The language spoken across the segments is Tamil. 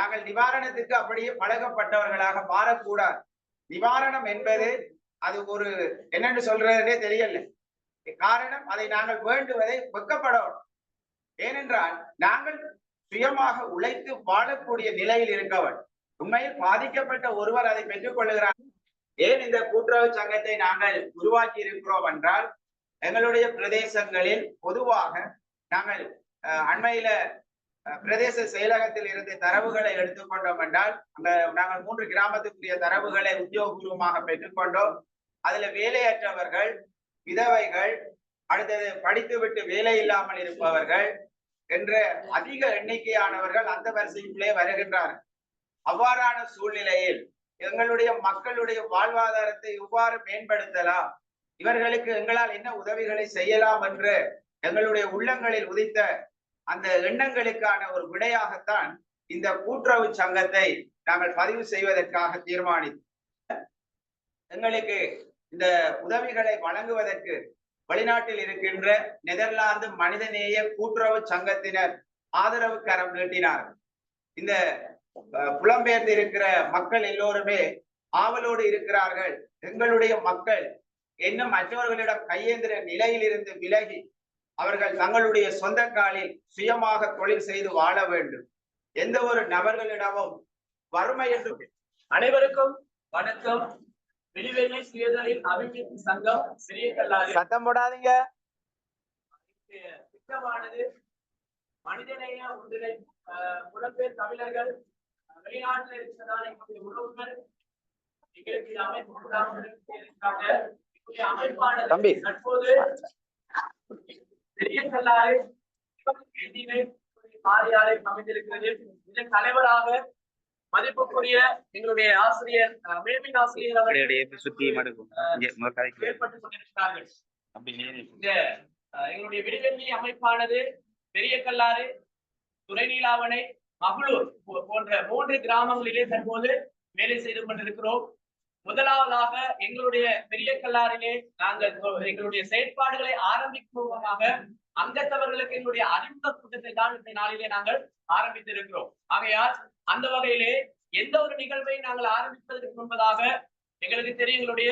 நாங்கள் நிவாரணத்துக்கு அப்படியே பழகப்பட்டவர்களாக மாறக்கூடாது. நிவாரணம் என்பது அது ஒரு என்னன்னு சொல்றதுனே தெரியல. காரணம் அதை நாங்கள் வேண்டுவதை வெக்கப்படணும் ஏனென்றால் நாங்கள் சுயமாக உழைத்து வாழக்கூடிய நிலையில் இருக்கவன் உண்மையில் பாதிக்கப்பட்ட ஒருவர் அதை பெற்றுக் கொள்ளுகிறார். ஏன் இந்த கூட்டுறவு சங்கத்தை நாங்கள் உருவாக்கி இருக்கிறோம் என்றால் எங்களுடைய பிரதேசங்களில் பொதுவாக நாங்கள் அஹ், அண்மையில பிரதேச செயலகத்தில் இருந்து தரவுகளை எடுத்துக்கொண்டோம் என்றால் அங்க நாங்கள் மூன்று கிராமத்துக்குரிய தரவுகளை உத்தியோகபூர்வமாக பெற்றுக்கொண்டோம் அதுல வேலையற்றவர்கள் விதவைகள் அடுத்தது படித்துவிட்டு வேலை இல்லாமல் இருப்பவர்கள் என்ற அதிக எண்ணிக்கையானவர்கள் அந்த வரிசைக்குள்ளே வருகின்றார்கள். அவ்வாறான சூழ்நிலையில் எங்களுடைய மக்களுடைய வாழ்வாதாரத்தை எவ்வாறு மேம்படுத்தலாம்? இவர்களுக்கு எங்களால் என்ன உதவிகளை செய்யலாம் என்று எங்களுடைய உள்ளங்களில் உதித்த அந்த எண்ணங்களுக்கான ஒரு விடையாகத்தான் இந்த கூட்டுறவு சங்கத்தை நாங்கள் பதிவு செய்வதற்காக தீர்மானி எங்களுக்கு இந்த உதவிகளை வழங்குவதற்கு வெளிநாட்டில் இருக்கின்ற நெதர்லாந்து மனிதநேய கூட்டுறவு சங்கத்தினர் ஆதரவு கரம் நீட்டினார்கள். இந்த புலம்பெயர்ந்து இருக்கிற மக்கள் எல்லோருமே ஆவலோடு இருக்கிறார்கள். எங்களுடைய மக்கள் இன்னும் மற்றவர்களிடம் கையேந்திர நிலையில் இருந்து விலகி அவர்கள் தங்களுடைய சொந்த காலில் சுயமாக தொழில் செய்து வாழ வேண்டும். எந்த ஒரு நபர்களிடமும் வறுமை என்று அனைவருக்கும் வணக்கம். வெளிவெளி சுயதொழில் அபிவிருத்தி சங்கம் சிறிய கல்லாறு சத்தம் போடாதீங்க. திட்டமானது மனிதநேய அஹ், புலம்பெயர் தமிழர்கள் வெளிநாட்டில் இருக்கிறதான எங்களுடைய உறவுகள் எங்களுக்கு அமைப்பு அமைப்பானது தம்பி. தற்போது பெரிய கல்லாறு அமைந்திருக்கிறது. இதன் தலைவராக மதிப்புக்குரிய எங்களுடைய ஆசிரியர் மேபின் ஆசிரியர் அவர்கள் சுத்தி ஏற்பட்டுக் கொண்டிருக்கிறார்கள். எங்களுடைய விடுவெள்ளி அமைப்பானது பெரிய கல்லாறு துறைநீலாவணை மகளூர் போன்ற மூன்று கிராமங்களிலே தற்போது வேலை செய்து கொண்டிருக்கிறோம். முதலாவதாக எங்களுடைய பெரிய கல்லாரிலே நாங்கள் எங்களுடைய செயற்பாடுகளை ஆரம்பிக்குமாக அங்கத்தவர்களுக்கு எங்களுடைய அறிமுக கூட்டத்தை தான் இந்த நாளிலே நாங்கள் ஆரம்பித்திருக்கிறோம். ஆகையால் அந்த வகையிலே எந்த ஒரு நிகழ்வை நாங்கள் ஆரம்பிப்பதற்கு முன்பதாக எங்களுக்கு தெரியும் எங்களுடைய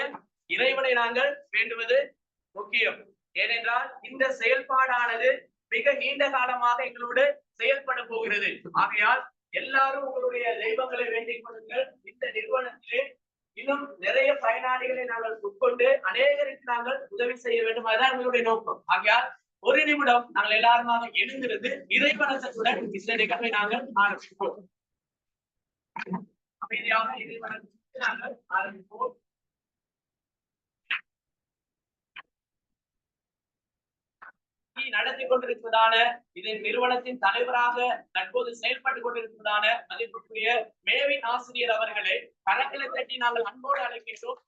இறைவனை நாங்கள் வேண்டுவது முக்கியம். ஏனென்றால் இந்த செயல்பாடானது மிக நீண்ட காலமாக எங்களோடு செயல்பட போகிறது. ஆகையால் எல்லாரும் உங்களுடைய தெய்வங்களை வேண்டிக் கொள்ளுங்கள். இந்த நிறுவனத்திலே இன்னும் நிறைய பயனாளிகளை நாங்கள் உட்கொண்டு அநேகருக்கு நாங்கள் உதவி செய்ய வேண்டும். அதுதான் எங்களுடைய நோக்கம். ஆகையால் ஒரு நிமிடம் நாங்கள் எல்லாருமாக எழுந்திருந்து இறைவணக்கத்துடன் இந்த நிகழ்வை நாங்கள் ஆரம்பிப்போம். அமைதியாக இறைவணக்கத்தை நாங்கள் ஆரம்பிப்போம். நடத்தி கொண்டிருப்பதான இதை நிறுவனத்தின் தலைவராக தற்போது செயல்பட்டு கொண்டிருப்பதான மதிப்புக்குரிய மேவின் ஆசிரியர் அவர்களை கரங்களை தட்டி நாங்கள் அன்போடு அழைக்கின்றோம்.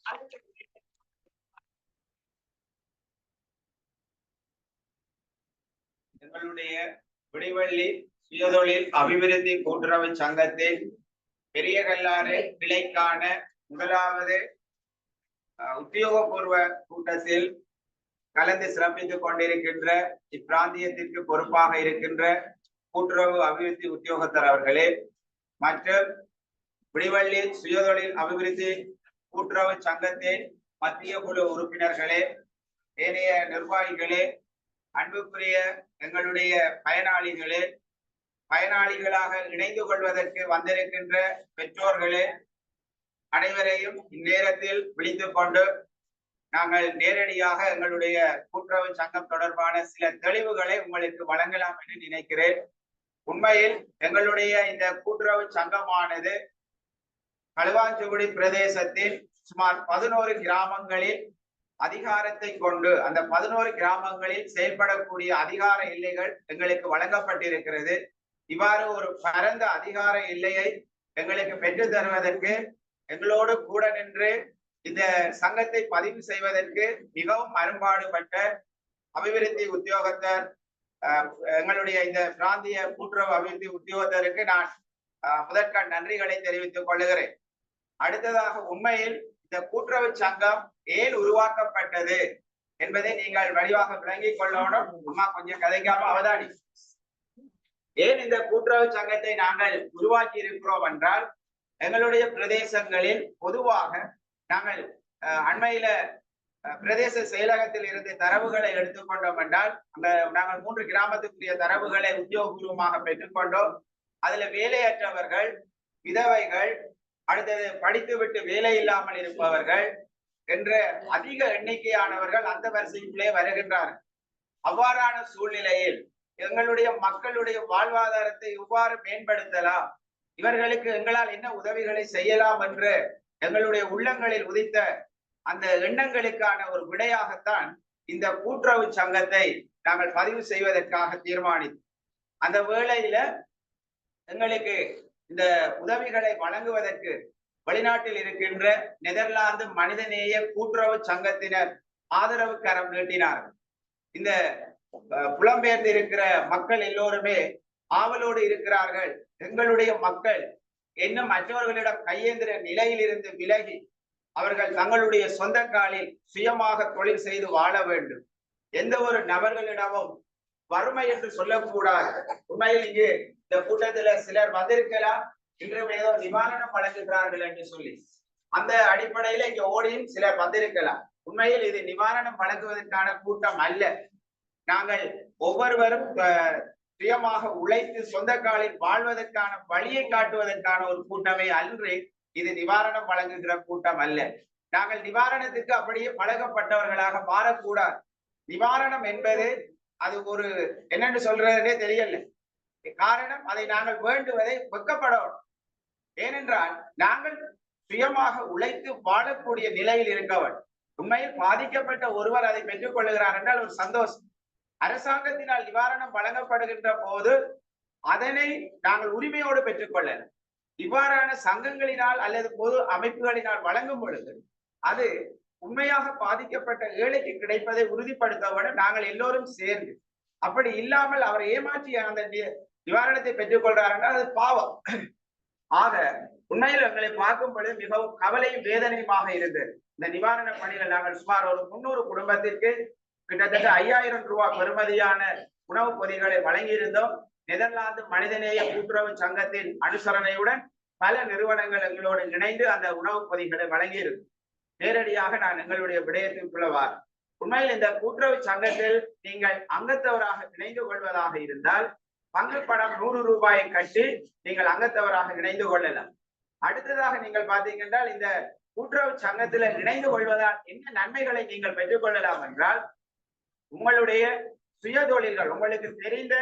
எங்களுடைய விடிவள்ளி சுயதொழில் அபிவிருத்தி கூட்டுறவு சங்கத்தில் பெரிய கல்லாறு கிளைக்கான முதலாவது உத்தியோகபூர்வ கூட்டத்தில் கலந்து சிறப்பித்துக் கொண்டிருக்கின்ற இப்பிராந்தியத்திற்கு பொறுப்பாக இருக்கின்ற கூட்டுறவு அபிவிருத்தி உத்தியோகத்தர் அவர்களே மற்றும் விடிவள்ளி சுயதொழில் அபிவிருத்தி கூட்டுறவு சங்கத்தின் மத்திய குழு உறுப்பினர்களே ஏனைய நிர்வாகிகளே அன்புக்குரிய எங்களுடைய பயனாளிகளே பயனாளிகளாக இணைந்து கொள்வதற்கு வந்திருக்கின்ற பெற்றோர்களே அனைவரையும் இந்நேரத்தில் விழித்துக் கொண்டு நாங்கள் நேரடியாக எங்களுடைய கூட்டுறவு சங்கம் தொடர்பான சில தெளிவுகளை உங்களுக்கு வழங்கலாம் என்று நினைக்கிறேன். உண்மையில் எங்களுடைய இந்த கூட்டுறவு சங்கமானது களுவாஞ்சுகுடி பிரதேசத்தில் சுமார் பதினோரு கிராமங்களில் அதிகாரத்தை கொண்டு அந்த பதினோரு கிராமங்களில் செயல்படக்கூடிய அதிகார எல்லைகள் எங்களுக்கு வழங்கப்பட்டிருக்கிறது. இவ்வாறு ஒரு பரந்த அதிகார எல்லையை எங்களுக்கு பெற்று தருவதற்கு எங்களோடு கூட நின்று இந்த சங்கத்தை பதிவு செய்வதற்கு மிகவும் அரும்பாடுபட்ட அபிவிருத்தி உத்தியோகத்தர் அஹ், எங்களுடைய இந்த பிராந்திய கூட்டுறவு அபிவிருத்தி உத்தியோகத்தருக்கு நான் அஹ், நன்றிகளை தெரிவித்துக் கொள்ளுகிறேன். அடுத்ததாக உண்மையில் இந்த கூட்டுறவு சங்கம் ஏன் உருவாக்கப்பட்டது என்பதை நீங்கள் வடிவாக விளங்கிக் கொள்ளணும். அம்மா கொஞ்சம் கதைக்காம அவதானி. ஏன் இந்த கூட்டுறவு சங்கத்தை நாங்கள் உருவாக்கி இருக்கிறோம் என்றால் எங்களுடைய பிரதேசங்களில் பொதுவாக நாங்கள் அஹ், அண்மையில பிரதேச செயலகத்தில் இருந்து தரவுகளை எடுத்துக்கொண்டோம் என்றால் அங்க நாங்கள் மூன்று கிராமத்துக்குரிய தரவுகளை உத்தியோகபூர்வமாக பெற்றுக்கொண்டோம் அதுல வேலையற்றவர்கள் விதவைகள் அடுத்தது படித்துவிட்டு வேலை இல்லாமல் இருப்பவர்கள் என்ற அதிக எண்ணிக்கையானவர்கள் அந்த வரிசைக்குள்ளே வருகின்றார்கள். அவ்வாறான சூழ்நிலையில் எங்களுடைய மக்களுடைய வாழ்வாதாரத்தை எவ்வாறு மேம்படுத்தலாம்? இவர்களுக்கு எங்களால் என்ன உதவிகளை செய்யலாம் என்று எங்களுடைய உள்ளங்களில் உதித்த அந்த எண்ணங்களுக்கான ஒரு விடையாகத்தான் இந்த கூட்டுறவு சங்கத்தை நாங்கள் பதிவு செய்வதற்காக தீர்மானித்தோம். அந்த வேளையில எங்களுக்கு இந்த உதவிகளை வழங்குவதற்கு வெளிநாட்டில் இருக்கின்ற நெதர்லாந்து மனிதநேய கூட்டுறவு சங்கத்தினர் ஆதரவு கரம் நீட்டினார்கள். இந்த புலம்பெயர்ந்து இருக்கிற மக்கள் எல்லோருமே ஆவலோடு இருக்கிறார்கள். எங்களுடைய மக்கள் இன்னும் மற்றவர்களிடம் கையேந்திர நிலையிலிருந்து விலகி அவர்கள் தங்களுடைய சொந்த காலில் சுயமாக தொழில் செய்து வாழ வேண்டும். எந்த ஒரு நபர்களிடமும் வறுமை என்று சொல்லக்கூடாது. உண்மையில் இங்கு இந்த கூட்டத்துல சிலர் வந்திருக்கலாம். இன்று ஏதோ நிவாரணம் வழங்குகிறார்கள் என்று சொல்லி அந்த அடிப்படையில இங்க ஓடியும் சிலர் வந்திருக்கலாம். உண்மையில் இது நிவாரணம் வழங்குவதற்கான கூட்டம் அல்ல. நாங்கள் ஒவ்வொருவரும் அஹ், சுயமாக உழைத்து சொந்த காலில் வாழ்வதற்கான வழியை காட்டுவதற்கான ஒரு கூட்டமே அன்று இது நிவாரணம் வழங்குகிற கூட்டம் அல்ல. நாங்கள் நிவாரணத்துக்கு அப்படியே பழகப்பட்டவர்களாக மாறக்கூடாது. நிவாரணம் என்பது அது ஒரு என்னன்னு சொல்றதுனே தெரியல. காரணம் அதை நாங்கள் வேண்டுவதை வெக்கப்படணும் ஏனென்றால் நாங்கள் சுயமாக உழைத்து வாழக்கூடிய நிலையில் இருக்கவன் உண்மையில் பாதிக்கப்பட்ட ஒருவர் அதை பெற்றுக் கொள்ளுகிறார் என்றால் ஒரு சந்தோஷம். அரசாங்கத்தினால் நிவாரணம் வழங்கப்படுகின்ற போது அதனை நாங்கள் உரிமையோடு பெற்றுக்கொள்ளலாம் இவ்வாறான சங்கங்களினால் அல்லது பொது அமைப்புகளினால் வழங்கும் பொழுது அது உண்மையாக பாதிக்கப்பட்ட ஏழைக்கு கிடைப்பதை உறுதிப்படுத்தவுடன் நாங்கள் எல்லோரும் சேர்ந்து அப்படி இல்லாமல் அவர் ஏமாற்றி அந்த நிவாரணத்தை பெற்றுக் அது பாவம். ஆக உண்மையில் எங்களை பார்க்கும் பொழுது மிகவும் கவலையும் வேதனையுமாக இருந்தது. இந்த நிவாரண பணிகள் நாங்கள் சுமார் ஒரு முன்னூறு குடும்பத்திற்கு கிட்டத்தட்ட ஐயாயிரம் ரூபாய் பெறுமதியான உணவுப் பொதிகளை வழங்கியிருந்தோம். நெதர்லாந்து மனிதநேய கூட்டுறவு சங்கத்தின் அனுசரணையுடன் பல நிறுவனங்கள் எங்களோடு இணைந்து அந்த உணவுப் பொதிகளை வழங்கியிருக்கும். நேரடியாக நான் எங்களுடைய விடயத்திற்குள்ளவார் உண்மையில் இந்த கூட்டுறவு சங்கத்தில் நீங்கள் அங்கத்தவராக இணைந்து கொள்வதாக இருந்தால் பங்கு படம் நூறு ரூபாயை கட்டி நீங்கள் அங்கத்தவராக இணைந்து கொள்ளலாம். அடுத்ததாக நீங்கள் பார்த்தீங்கன்னா இந்த கூட்டுறவு சங்கத்தில் இணைந்து கொள்வதால் என்ன நன்மைகளை நீங்கள் பெற்றுக்கொள்ளலாம் என்றால் உங்களுடைய சுய தொழில்கள் உங்களுக்கு தெரிந்த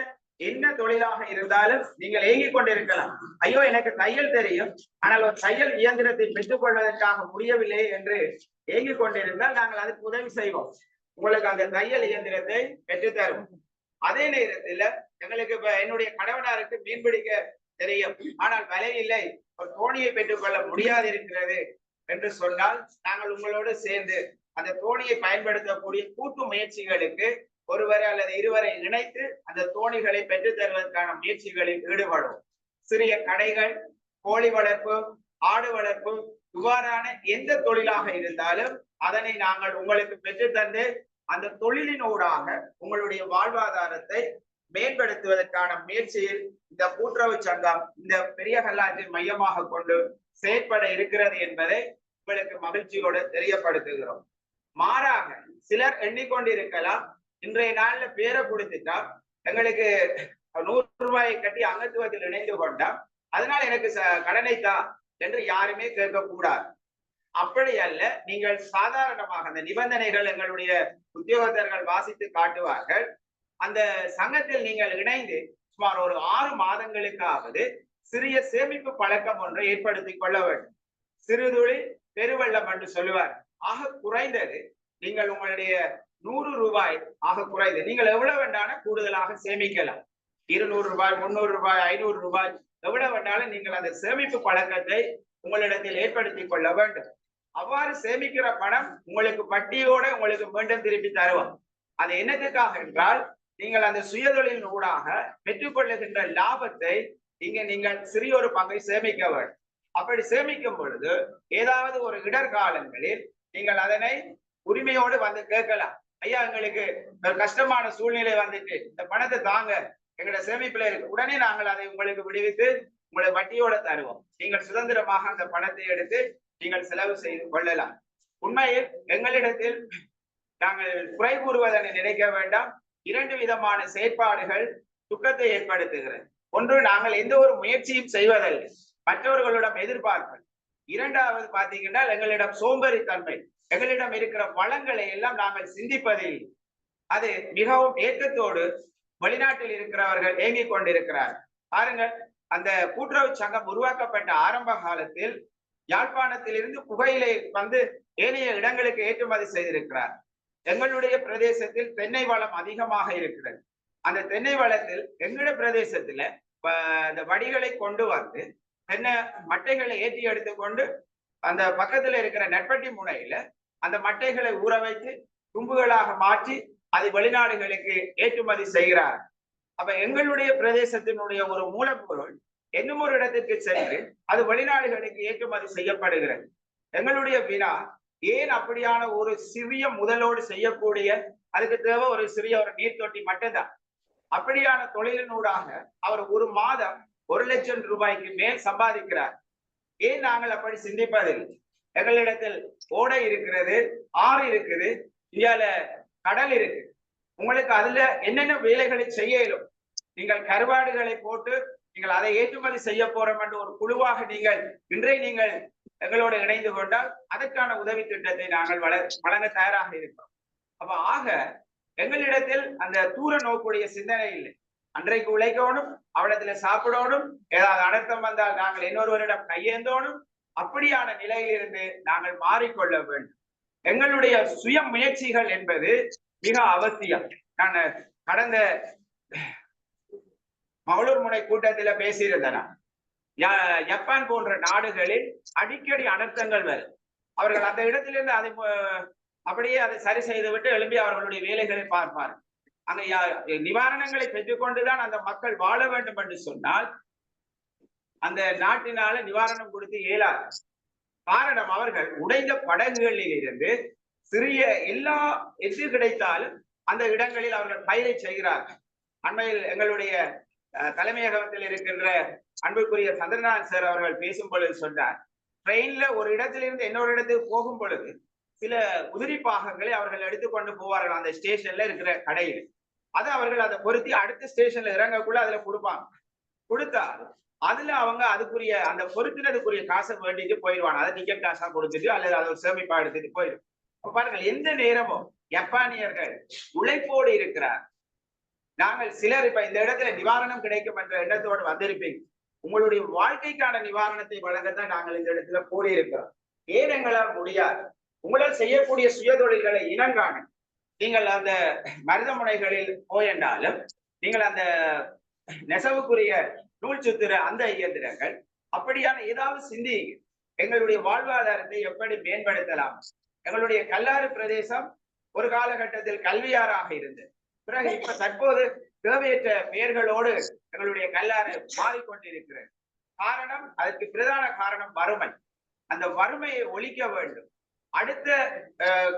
என்ன தொழிலாக இருந்தாலும் நீங்கள் ஏங்கிக் கொண்டிருக்கலாம். ஐயோ எனக்கு தையல் தெரியும். ஆனால் ஒரு தையல் இயந்திரத்தை பெற்றுக் கொள்வதற்காக முடியவில்லை என்று ஏங்கிக் கொண்டிருந்தால் நாங்கள் அதுக்கு உதவி செய்வோம். உங்களுக்கு அந்த தையல் இயந்திரத்தை பெற்றுத்தரும் அதே நேரத்துல எங்களுக்கு இப்ப என்னுடைய கணவனாருக்கு மீன் பிடிக்க தெரியும். ஆனால் வலை இல்லை. ஒரு தோணியை பெற்றுக்கொள்ள முடியாது இருக்கிறது என்று சொன்னால் நாங்கள் உங்களோடு சேர்ந்து அந்த தோணியை பயன்படுத்தக்கூடிய கூட்டு முயற்சிகளுக்கு ஒருவரை அல்லது இருவரை இணைத்து அந்த தோணிகளை பெற்று தருவதற்கான முயற்சிகளில் ஈடுபடும் சிறிய கடைகள் கோழி வளர்ப்பு ஆடு வளர்ப்பு இவ்வாறான எந்த தொழிலாக இருந்தாலும் அதனை நாங்கள் உங்களுக்கு பெற்றுத்தந்து அந்த தொழிலினூடாக உங்களுடைய வாழ்வாதாரத்தை மேம்படுத்துவதற்கான முயற்சியில் இந்த கூட்டுறவு சங்கம் இந்த பெரிய கல்லாற்றை மையமாக கொண்டு செயற்பட இருக்கிறது என்பதை உங்களுக்கு மகிழ்ச்சியோடு தெரியப்படுத்துகிறோம். மாறாக சிலர் எண்ணிக்கொண்டிருக்கலாம். இன்றைய நாள்ல பேரை கொடுத்துட்டா எங்களுக்கு நூறு ரூபாயை கட்டி அங்கத்துவத்தில் இணைந்து கொண்டா அதனால எனக்கு ச- கடனை தான் என்று யாருமே கேட்கக்கூடாது. அப்படி அல்ல நீங்கள் சாதாரணமாக அந்த நிபந்தனைகள் எங்களுடைய உத்தியோகத்தர்கள் வாசித்து காட்டுவார்கள். அந்த சங்கத்தில் நீங்கள் இணைந்து சுமார் ஒரு ஆறு மாதங்களுக்காவது சிறிய சேமிப்பு பழக்கம் ஒன்றை ஏற்படுத்திக் கொள்ள வேண்டும். சிறுதுளி பெருவெள்ளம் என்று சொல்லுவார் ஆக குறைந்தது நீங்கள் உங்களுடைய நூறு ரூபாய் ஆக குறைந்து நீங்கள் எவ்வளவு வேண்டாலும் கூடுதலாக சேமிக்கலாம். இருநூறு ரூபாய் முன்னூறு ரூபாய் ஐநூறு ரூபாய் எவ்வளவு வேண்டாலும் நீங்கள் அந்த சேமிப்பு பழக்கத்தை உங்களிடத்தில் ஏற்படுத்திக் கொள்ள வேண்டும். அவ்வாறு சேமிக்கிற பணம் உங்களுக்கு வட்டியோட உங்களுக்கு மீண்டும் திருப்பி தருவோம் அது என்னத்துக்காக என்றால் நீங்கள் அந்த சுயதொழில் ஊடாக பெற்றுக்கொள்ளுகின்ற லாபத்தை இங்க நீங்கள் சிறிய ஒரு பங்கை சேமிக்க வேண்டும். அப்படி சேமிக்கும் பொழுது ஏதாவது ஒரு இடர்காலங்களில் நீங்கள் அதனை உரிமையோடு வந்து கேட்கலாம். ஐயா எங்களுக்கு கஷ்டமான சூழ்நிலை வந்துட்டு இந்த பணத்தை தாங்க எங்களோட சேமிப்புல இருக்கு. உடனே நாங்கள் அதை உங்களுக்கு விடுவித்து உங்களை வட்டியோட தருவோம். நீங்கள் சுதந்திரமாக அந்த பணத்தை எடுத்து நீங்கள் செலவு செய்து கொள்ளலாம். உண்மையில் எங்களிடத்தில் நாங்கள் குறை கூறுவதனை நினைக்க வேண்டாம். இரண்டு விதமான செயற்பாடுகள் துக்கத்தை ஏற்படுத்துகிறது. ஒன்று நாங்கள் எந்த ஒரு முயற்சியும் செய்வதில்லை. மற்றவர்களிடம் எதிர்பார்ப்பு இரண்டாவது பாத்தீங்கன்னா எங்களிடம் சோம்பேறித்தன்மை எங்களிடம் இருக்கிற வளங்களை எல்லாம் நாங்கள் சிந்திப்பதில் அது மிகவும் ஏக்கத்தோடு வெளிநாட்டில் இருக்கிறவர்கள் ஏங்கிக் கொண்டிருக்கிறார். பாருங்கள் அந்த கூட்டுறவு சங்கம் உருவாக்கப்பட்ட ஆரம்ப காலத்தில் யாழ்ப்பாணத்திலிருந்து புகையிலை வந்து ஏனைய இடங்களுக்கு ஏற்றுமதி செய்திருக்கிறார். எங்களுடைய பிரதேசத்தில் தென்னை வளம் அதிகமாக இருக்கிறது. அந்த தென்னை வளத்தில் எங்களுடைய பிரதேசத்துல இந்த வடிகளை கொண்டு வந்து தென்னை மட்டைகளை ஏற்றி எடுத்துக்கொண்டு அந்த பக்கத்துல இருக்கிற நெற்பட்டி முனையில அந்த மட்டைகளை ஊற வைத்து தும்புகளாக மாற்றி அதை வெளிநாடுகளுக்கு ஏற்றுமதி செய்கிறார். அப்ப எங்களுடைய பிரதேசத்தினுடைய ஒரு மூலப்பொருள் இன்னும் ஒரு இடத்திற்கு சென்று அது வெளிநாடுகளுக்கு ஏற்றுமதி செய்யப்படுகிறது. எங்களுடைய வினா ஏன் அப்படியான ஒரு சிறிய முதலோடு செய்யக்கூடிய அதுக்கு தேவை ஒரு சிறிய ஒரு நீர் தொட்டி மட்டும்தான். அப்படியான தொழிலினூடாக அவர் ஒரு மாதம் ஒரு லட்சம் ரூபாய்க்கு மேல் சம்பாதிக்கிறார். ஏன் நாங்கள் அப்படி சிந்திப்பதில்லை? எங்களிடத்தில் ஓடை இருக்கிறது ஆறு இருக்குது இந்தியால கடல் இருக்கு. உங்களுக்கு அதுல என்னென்ன வேலைகளை செய்ய இயலும்? நீங்கள் கருவாடுகளை போட்டு நீங்கள் அதை ஏற்றுமதி செய்ய போறோம் என்று ஒரு குழுவாக நீங்கள் இன்றைய நீங்கள் எங்களோடு இணைந்து கொண்டால் அதற்கான உதவி திட்டத்தை நாங்கள் வள வழங்க தயாராக இருக்கிறோம். அப்ப ஆக எங்களிடத்தில் அந்த தூர நோக்குடைய சிந்தனை இல்லை. அன்றைக்கு உழைக்கணும் அவனத்துல சாப்பிடணும் ஏதாவது அனர்த்தம் வந்தால் நாங்கள் இன்னொருவரிடம் கையேந்தோணும். அப்படியான நிலையிலிருந்து நாங்கள் மாறிக்கொள்ள வேண்டும். எங்களுடைய சுய முயற்சிகள் என்பது மிக அவசியம். நான் கடந்த மகளூர் முனை கூட்டத்தில பேசியிருந்தேன்? ய- ஜப்பான் போன்ற நாடுகளில் அடிக்கடி அனர்த்தங்கள் வரும். அவர்கள் அந்த இடத்திலிருந்து அதை அப்படியே அதை சரி செய்துவிட்டு எழும்பி அவர்களுடைய வேலைகளை பார்ப்பார் அந்த நிவாரணங்களை நிவாரணங்களை பெற்றுக்கொண்டுதான் அந்த மக்கள் வாழ வேண்டும் என்று சொன்னால் அந்த நாட்டினால நிவாரணம் கொடுத்து இயலாது காரணம் அவர்கள் உடைந்த படகுகளில் இருந்து சிறிய எல்லா எது கிடைத்தாலும் அந்த இடங்களில் அவர்கள் பயிரை செய்கிறார்கள். அண்மையில் எங்களுடைய அஹ், தலைமையகத்தில் இருக்கின்ற அன்புக்குரிய சந்திரநாத் சார் அவர்கள் பேசும் பொழுது சொன்னார் ட்ரெயின்ல ஒரு இடத்திலிருந்து இன்னொரு இடத்துக்கு போகும் பொழுது சில உதிரி பாகங்களை அவர்கள் எடுத்துக்கொண்டு போவார்கள் அந்த ஸ்டேஷன்ல இருக்கிற கடையில். அதை அவர்கள் அதை பொருத்தி அடுத்த ஸ்டேஷன்ல இறங்கக்குள்ள அதுல கொடுப்பாங்க. கொடுத்தா அதுல அவங்க அதுக்குரிய அந்த பொருத்தினதுக்குரிய காசை வேண்டிட்டு போயிடுவாங்க. அதை டிக்கெட் காசா கொடுத்துட்டு அல்லது அதை ஒரு சேமிப்பா எடுத்துட்டு போயிடும். இப்ப பாருங்கள் எந்த நேரமும் ஜப்பானியர்கள் உழைப்போடு இருக்கிறார். நாங்கள் சிலர் இப்ப இந்த இடத்துல நிவாரணம் கிடைக்கும் என்ற எண்ணத்தோடு வந்திருப்பீங்க. உங்களுடைய வாழ்க்கைக்கான நிவாரணத்தை வழங்கத்தான் நாங்கள் இந்த இடத்துல கூடியிருக்கிறோம். ஏன் எங்களால் முடியாது. உங்களால் செய்யக்கூடிய சுய தொழில்களை இனங்காணும். நீங்கள் அந்த மருதமுனைகளில் போயென்றாலும் நீங்கள் அந்த நெசவுக்குரிய நூல் சுத்துற அந்த இயந்திரங்கள் அப்படியான ஏதாவது சிந்திங்க எங்களுடைய வாழ்வாதாரத்தை எப்படி மேம்படுத்தலாம்? எங்களுடைய கல்லாறு பிரதேசம் ஒரு காலகட்டத்தில் கல்வியாராக இருந்தது பிறகு இப்ப தற்போது தேவையற்ற பெயர்களோடு எங்களுடைய கல்லாறு மாறிக்கொண்டிருக்கிறது. காரணம் அதற்கு பிரதான காரணம் வறுமை. அந்த வறுமையை ஒழிக்க வேண்டும். அடுத்த அஹ்,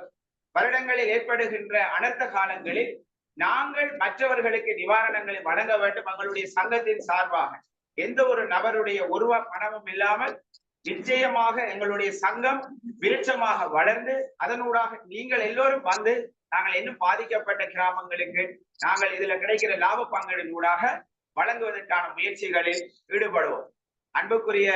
வருடங்களில் ஏற்படுகின்ற அனர்த்த காலங்களில் நாங்கள் மற்றவர்களுக்கு நிவாரணங்களை வழங்க வேண்டும் எங்களுடைய சங்கத்தின் சார்பாக. எந்த ஒரு நபருடைய உருவ பணமும் இல்லாமல் நிச்சயமாக எங்களுடைய சங்கம் விருட்சமாக வளர்ந்து அதனூடாக நீங்கள் எல்லோரும் வந்து நாங்கள் இன்னும் பாதிக்கப்பட்ட கிராமங்களுக்கு நாங்கள் இதுல கிடைக்கிற லாப பங்களின் ஊடாக வழங்குவதற்கான முயற்சிகளில் ஈடுபடுவோம். அன்புக்குரிய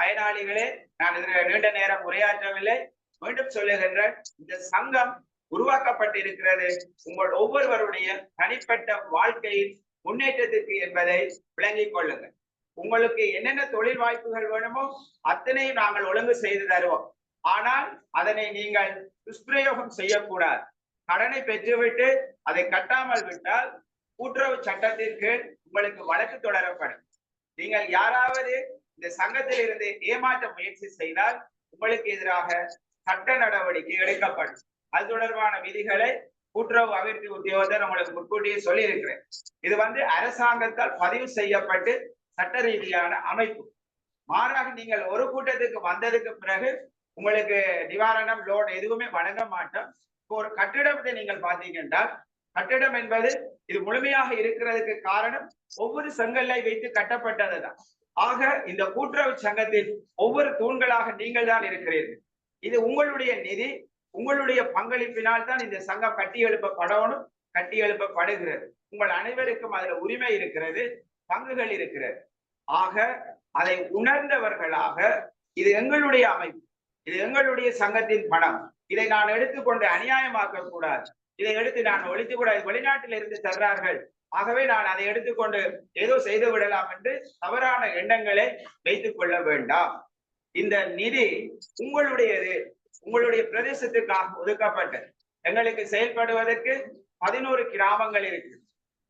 பயனாளிகளே நான் இதில் நீண்ட நேரம் உரையாற்றவில்லை. மீண்டும் சொல்லுகின்ற இந்த சங்கம் உருவாக்கப்பட்டிருக்கிறது. உங்கள் ஒவ்வொருவருடைய தனிப்பட்ட வாழ்க்கையின் முன்னேற்றத்திற்கு என்பதை விளங்கிக் கொள்ளுங்கள். உங்களுக்கு என்னென்ன தொழில் வாய்ப்புகள் வேணுமோ அத்தனையும் நாங்கள் ஒழுங்கு செய்து தருவோம். ஆனால் அதனை நீங்கள் துஷ்பிரயோகம் செய்யக்கூடாது. கடனை பெற்றுவிட்டு அதை கட்டாமல் விட்டால் கூட்டுறவு சட்டத்திற்கு உங்களுக்கு வழக்கு தொடரப்படும். நீங்கள் யாராவது இந்த சங்கத்தில் இருந்து ஏமாற்ற முயற்சி செய்தால் உங்களுக்கு எதிராக சட்ட நடவடிக்கை எடுக்கப்படும். அது தொடர்பான விதிகளை கூட்டுறவு அபிவிருத்தி உத்தியோகத்தை உங்களுக்கு முன்கூட்டியே சொல்லி இருக்கிறேன் இது வந்து அரசாங்கத்தால் பதிவு செய்யப்பட்டு சட்ட ரீதியான அமைப்பு. மாறாக நீங்கள் ஒரு கூட்டத்துக்கு வந்ததுக்கு பிறகு உங்களுக்கு நிவாரணம் லோன் எதுவுமே வழங்க மாட்டோம். இப்போ ஒரு கட்டிடத்தை நீங்கள் பார்த்தீங்கன்னா கட்டிடம் என்பது இது முழுமையாக இருக்கிறதுக்கு காரணம் ஒவ்வொரு செங்கல்லை வைத்து கட்டப்பட்டதுதான். ஆக இந்த கூட்டுறவு சங்கத்தில் ஒவ்வொரு தூண்களாக நீங்கள் தான் இருக்கிறீர்கள். இது உங்களுடைய நிதி உங்களுடைய பங்களிப்பினால் தான் இந்த சங்கம் கட்டி எழுப்பப்படணும் கட்டி எழுப்பப்படுகிறது. உங்கள் அனைவருக்கும் அதுல உரிமை இருக்கிறது பங்குகள் இருக்கிறது. ஆக அதை உணர்ந்தவர்களாக இது எங்களுடைய அமைப்பு இது எங்களுடைய சங்கத்தின் பணம். இதை நான் எடுத்துக்கொண்டு அநியாயமாக்க கூடாது. இதை எடுத்து நான் ஒழித்து கூடாது வெளிநாட்டில் இருந்து தர்றார்கள். ஆகவே நான் அதை எடுத்துக்கொண்டு ஏதோ செய்து விடலாம் என்று தவறான எண்ணங்களை வைத்துக் கொள்ள வேண்டாம். இந்த நிதி உங்களுடையது உங்களுடைய பிரதேசத்துக்காக ஒதுக்கப்பட்டது. எங்களுக்கு செயல்படுவதற்கு பதினோரு கிராமங்கள் இருக்கு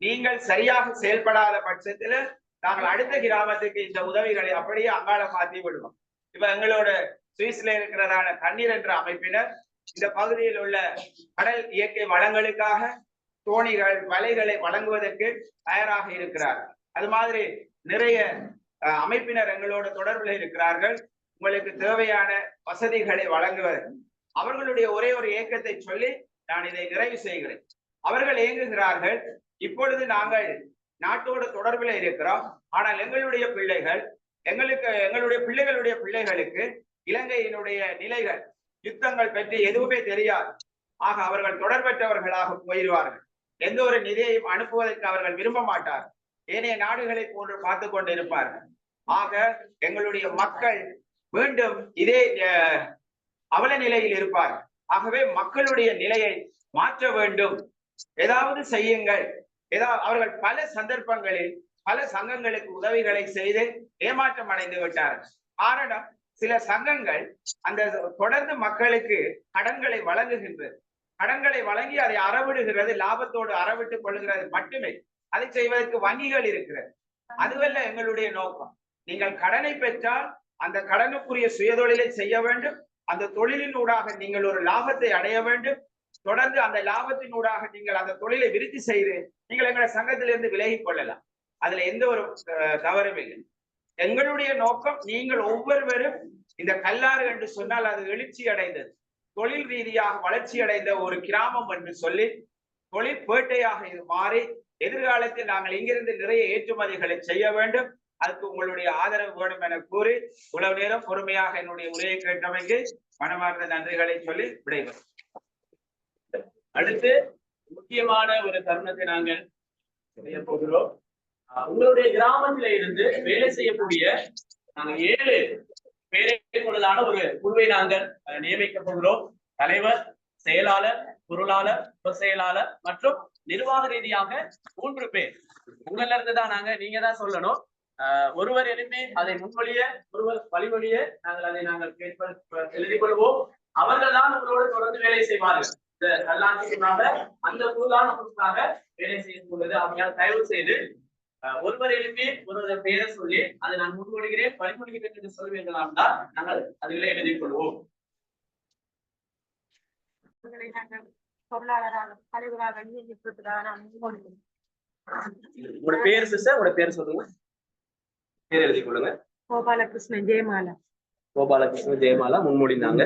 நீங்கள் சரியாக செயல்படாத பட்சத்துல நாங்கள் அடுத்த கிராமத்துக்கு இந்த உதவிகளை அப்படியே அங்காள மாற்றி விடுவோம். இப்ப எங்களோட சுவிஸ்ல இருக்கிறதான தண்ணீர் என்ற அமைப்பினர் இந்த பகுதியில் உள்ள கடல் இயற்கை வளங்களுக்காக தோணிகள் வலைகளை வழங்குவதற்கு தயாராக இருக்கிறார்கள். அது மாதிரி நிறைய அஹ், அமைப்பினர் எங்களோட தொடர்பில் இருக்கிறார்கள். உங்களுக்கு தேவையான வசதிகளை வழங்குவது அவர்களுடைய ஒரே ஒரு ஏக்கத்தை சொல்லி நான் இதை நிறைவு செய்கிறேன். அவர்கள் இயங்குகிறார்கள். இப்பொழுது நாங்கள் நாட்டோட தொடர்பில் இருக்கிறோம். ஆனால் எங்களுடைய பிள்ளைகள் எங்களுக்கு எங்களுடைய பிள்ளைகளுடைய பிள்ளைகளுக்கு இலங்கையினுடைய நிலைகள் யுத்தங்கள் பற்றி எதுவுமே தெரியாது. ஆக அவர்கள் தொடர்பற்றவர்களாக போயிடுவார்கள். எந்த ஒரு நிதியையும் அனுப்புவதற்கு அவர்கள் விரும்ப மாட்டார்கள். ஏனைய நாடுகளை போன்று பார்த்து கொண்டு இருப்பார்கள் ஆக எங்களுடைய மக்கள் மீண்டும் இதே அஹ், அவல நிலையில் இருப்பார். ஆகவே மக்களுடைய நிலையை மாற்ற வேண்டும். ஏதாவது செய்யுங்கள். ஏதாவது அவர்கள் பல சந்தர்ப்பங்களில் பல சங்கங்களுக்கு உதவிகளை செய்து ஏமாற்றம் அடைந்து விட்டார். காரணம் சில சங்கங்கள் அந்த தொடர்ந்து மக்களுக்கு கடன்களை வழங்குகின்றது. கடன்களை வழங்கி அதை அறவிடுகிறது லாபத்தோடு அறவிட்டுக் கொள்கிறது மட்டுமே. அதை செய்வதற்கு வங்கிகள் இருக்கிறது. அதுவல்ல எங்களுடைய நோக்கம். நீங்கள் கடனை பெற்றால் அந்த கடனுக்குரிய சுயதொழிலை செய்ய வேண்டும். அந்த தொழிலினூடாக நீங்கள் ஒரு லாபத்தை அடைய வேண்டும். தொடர்ந்து அந்த லாபத்தினூடாக நீங்கள் அந்த தொழிலை விருத்தி செய்து நீங்கள் எங்களை சங்கத்திலிருந்து விலகிக் கொள்ளலாம். அதுல எந்த ஒரு தவறும் இல்லை. எங்களுடைய நோக்கம் நீங்கள் ஒவ்வொருவரும் இந்த கல்லாறு என்று சொன்னால் அது எழுச்சி அடைந்தது. தொழில் ரீதியாக வளர்ச்சி அடைந்த ஒரு கிராமம் என்று சொல்லி தொழில் பேட்டையாக இது மாறி எதிர்காலத்தில் நாங்கள் இங்கிருந்து நிறைய ஏற்றுமதிகளை செய்ய வேண்டும். அதுக்கு உங்களுடைய ஆதரவு வேணும் என கூறி இவ்வளவு நேரம் பொறுமையாக என்னுடைய உரையை கேட்டமைக்கு மனமார்ந்த நன்றிகளை சொல்லி விடைபெறும். அடுத்து முக்கியமான ஒரு தருணத்தை நாங்கள் செய்ய போகிறோம். உங்களுடைய கிராமத்தில இருந்து வேலை செய்யக்கூடிய நாங்கள் ஏழு பேரை கொண்டதான ஒரு குழுவை நாங்கள் அஹ், நியமிக்க போகிறோம். தலைவர் செயலாளர் பொருளாளர் உப செயலாளர் மற்றும் நிர்வாக ரீதியாக மூன்று பேர். உங்கள இருந்து தான் நாங்க நீங்க தான் சொல்லணும். ஒருவர் எதுவுமே அதை முன்மொழிய ஒருவர் வழிமொழிய நாங்கள் அதை நாங்கள் கேட்ப எழுதி கொள்வோம். அவர்கள் தான் உங்களோடு தொடர்ந்து வேலை செய்வார்கள். இந்த நல்லாட்சிக்குள்ளாக அந்த குழுதான் உங்களுக்காக வேலை செய்யும் பொழுது அவங்களால் தயவு செய்து ஒருவர் எழுப்பி ஒருவர் பெயரை சொல்லி அதை நான் முன்மொழிகிறேன் வழிமொழிகிறேன் என்று சொல்வீர்களாம் தான் நாங்கள் அதிலே எழுதிக் கொள்வோம். பொருளாளராக தலைவராக. உங்களோட பேர் சிஸ்டர் உங்களோட பேர் சொல்லுங்க. பேர் எழுதி கொள்ளுங்க. கோபாலகிருஷ்ணன் ஜெயமாலா. கோபாலகிருஷ்ண ஜெயமாலா முன்மொழிந்தாங்க.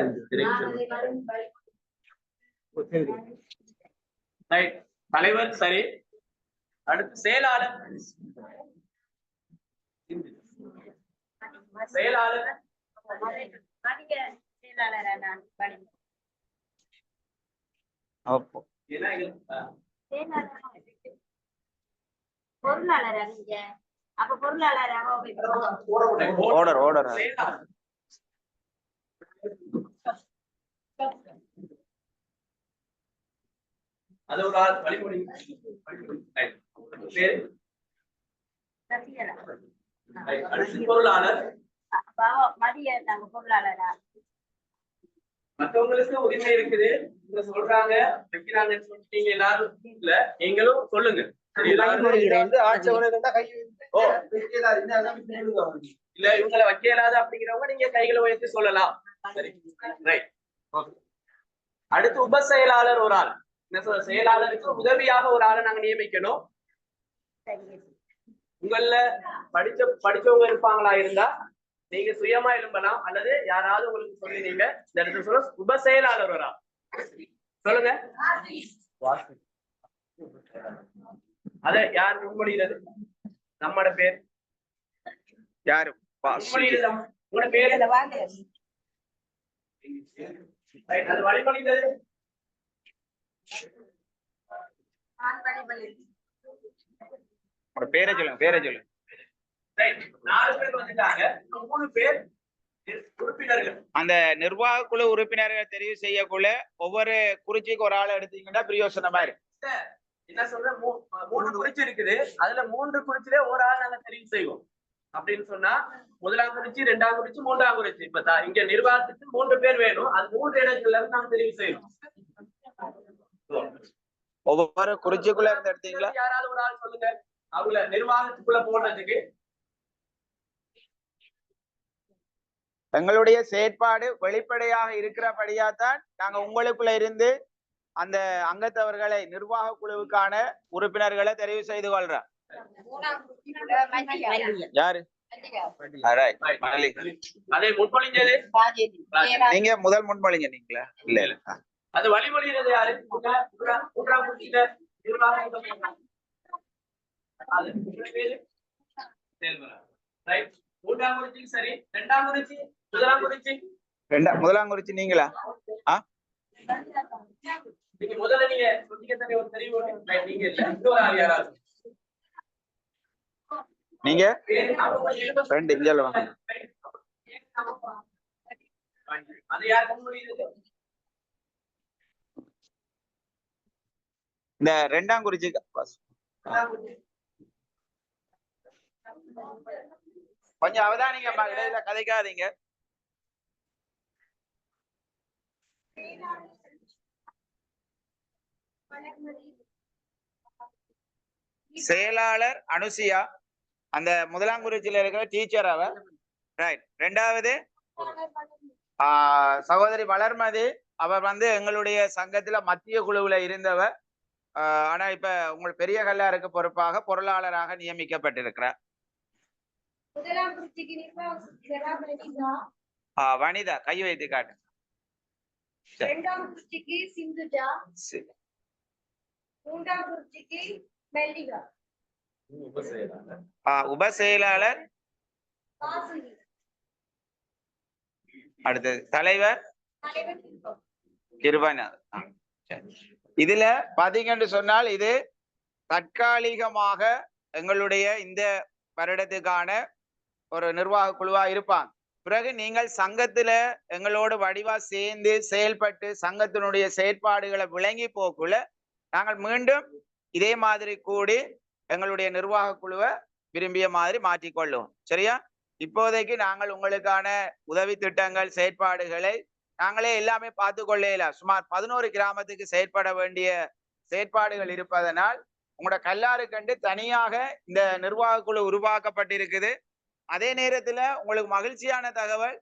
தலைவர் சரி. அடுத்து செயலாளர். செயலாளர். வணிக அப்போ பொருளாளரா order. செயலாளர். அது ஒரு ஆள் வழிமொழி. பேரு? பொருளாளர் மத்தவங்களுக்கு உரிமை இருக்குது சொல்றாங்க வைக்கிறாங்கன்னு சொல்லிட்டு நீங்க எல்லாரும் நீங்களும் சொல்லுங்க இல்ல இவங்களை வைக்க இயலாது அப்படிங்கிறவங்க நீங்க கைகளை உயர்த்தி சொல்லலாம். சரி. ரைட் ஓகே அடுத்து உப செயலாளர் ஒரு ஆள். என்ன சொல்ற செயலாளருக்கு உதவியாக ஒரு ஆளை நாங்க நியமிக்கணும். உங்கள படிச்ச படிச்சவங்க இருப்பாங்களா இருந்தா நீங்க சுயமா எழும்பலாம். அல்லது யாராவது உங்களுக்கு சொல்லி நீங்க இந்த இடத்துல சொல்ல உப செயலாளர் ஒரு ஆள். சொல்லுங்க. வாசி. அத யார் முன்மொழிகிறது? நம்மட பேர். யாரு. உங்களோட பேர்? அது சொல்லுங்க பேரை சொல்லுங்க. Right, நாலு பேர் வந்துட்டாங்க. இன்னும் மூணு பேர் உறுப்பினர்கள். அந்த நிர்வாக குழு உறுப்பினர்கள் தெரிவு செய்யக்குள்ள ஒவ்வொரு குறிச்சிக்கு ஒரு ஆளை எடுத்தீங்கன்னா பிரயோசனமா இருக்கு. என்ன சொல்ற மூணு குறிச்சி இருக்குது. அதுல மூன்று குறிச்சிலே ஒரு ஆள் நாங்க தெரிவு செய்வோம். அப்படின்னு சொன்னா முதலாம் குறிச்சி ரெண்டாம் குறிச்சி மூன்றாம் குறிச்சி. இப்ப இங்க நிர்வாகத்துக்கு மூன்று பேர் வேணும். அது மூன்று இடங்கள்ல இருந்து நாங்க தெரிவு செய்யணும். ஒவ்வொரு குறிச்சிக்குள்ள இருந்து எடுத்தீங்களா? யாராவது ஒரு ஆள் சொல்லுங்க. அவங்கள நிர்வாகத்துக்குள்ள போடுறதுக்கு. எங்களுடைய செயற்பாடு வெளிப்படையாக இருக்கிறபடியா தான் நாங்க உங்களுக்குள்ள இருந்து அந்த அங்கத்தவர்களை நிர்வாக குழுவுக்கான உறுப்பினர்களை தெரிவு செய்து கொள்றோம் யாரு? நீங்க முதல் முன்மொழிங்க நீங்களா. இல்ல இல்ல. ஆ. அது வழிமொழிகிறது யாரு? சரி. ரெண்டாம் குறிச்சி முதலாம் குறிச்சி. ரெண்டா முதலாம் குறிச்சி நீங்களா? நீங்க முதல்ல நீங்க சொன்னீங்க ஒரு தெரிவு நீங்க இல்ல இன்னொரு ஆள் யாராவது? நீங்க? பேரு அவங்க கொஞ்சம் இழுத்து ரெண்டு இங்க வாங்க. அது இந்த ரெண்டாம் குறிச்சி கொஞ்சம் அவதானிங்கம்மா இடையில கதைக்காதீங்க. செயலாளர் அனுசியா அந்த முதலாம் குறிச்சியில இருக்கிற டீச்சர் அவ ரைட் ரெண்டாவது சகோதரி வளர்மதி. அவர் வந்து எங்களுடைய சங்கத்துல மத்திய குழுவுல இருந்தவர். ஆனா இப்ப உங்கள் பெரிய கல்லாருக்கு பொறுப்பாக பொருளாளராக நியமிக்கப்பட்டிருக்கிறார். வனிதா கை வைத்து காட்டு சரி. இரண்டாம் குறிச்சிக்கு சிந்துஜா சரி. மூன்றாம் குறிச்சிக்கு மெல்லிகா. உப செயலாளர் வாசுகி. அடுத்தது தலைவர். தலைவர் தீபம். கிருபநாத் ஆ, சரி. இதுல பாத்தீங்கன்னு சொன்னால் இது தற்காலிகமாக எங்களுடைய இந்த வருடத்துக்கான ஒரு நிர்வாக குழுவா இருப்பாங்க. பிறகு நீங்கள் சங்கத்துல எங்களோடு வடிவா சேர்ந்து செயல்பட்டு சங்கத்தினுடைய செயற்பாடுகளை விளங்கி போக்குள்ள நாங்கள் மீண்டும் இதே மாதிரி கூடி எங்களுடைய நிர்வாக குழுவை விரும்பிய மாதிரி மாற்றிக்கொள்ளுவோம் சரியா? இப்போதைக்கு நாங்கள் உங்களுக்கான உதவி திட்டங்கள் செயற்பாடுகளை நாங்களே எல்லாமே பார்த்து கொள்ளையில சுமார் பதினோரு கிராமத்துக்கு செயற்பட வேண்டிய செயற்பாடுகள் இருப்பதனால் உங்களோட கல்லாறு கண்டு தனியாக இந்த நிர்வாக குழு உருவாக்கப்பட்டிருக்குது. அதே நேரத்துல உங்களுக்கு மகிழ்ச்சியான தகவல்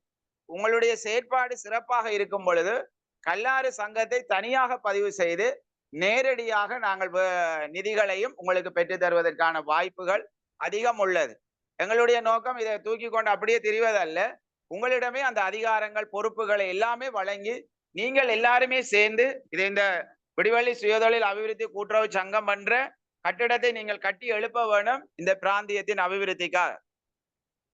உங்களுடைய செயற்பாடு சிறப்பாக இருக்கும் பொழுது கல்லாறு சங்கத்தை தனியாக பதிவு செய்து நேரடியாக நாங்கள் நிதிகளையும் உங்களுக்கு பெற்றுத் தருவதற்கான வாய்ப்புகள் அதிகம் உள்ளது. எங்களுடைய நோக்கம் இதை தூக்கி கொண்டு அப்படியே திரிவதல்ல. உங்களிடமே அந்த அதிகாரங்கள் பொறுப்புகளை எல்லாமே வழங்கி நீங்கள் எல்லாருமே சேர்ந்து இதை இந்த விடுவெளி சுயதொழில் அபிவிருத்தி கூட்டுறவு சங்கம் என்ற கட்டிடத்தை நீங்கள் கட்டி எழுப்ப வேணும் இந்த பிராந்தியத்தின் அபிவிருத்திக்காக.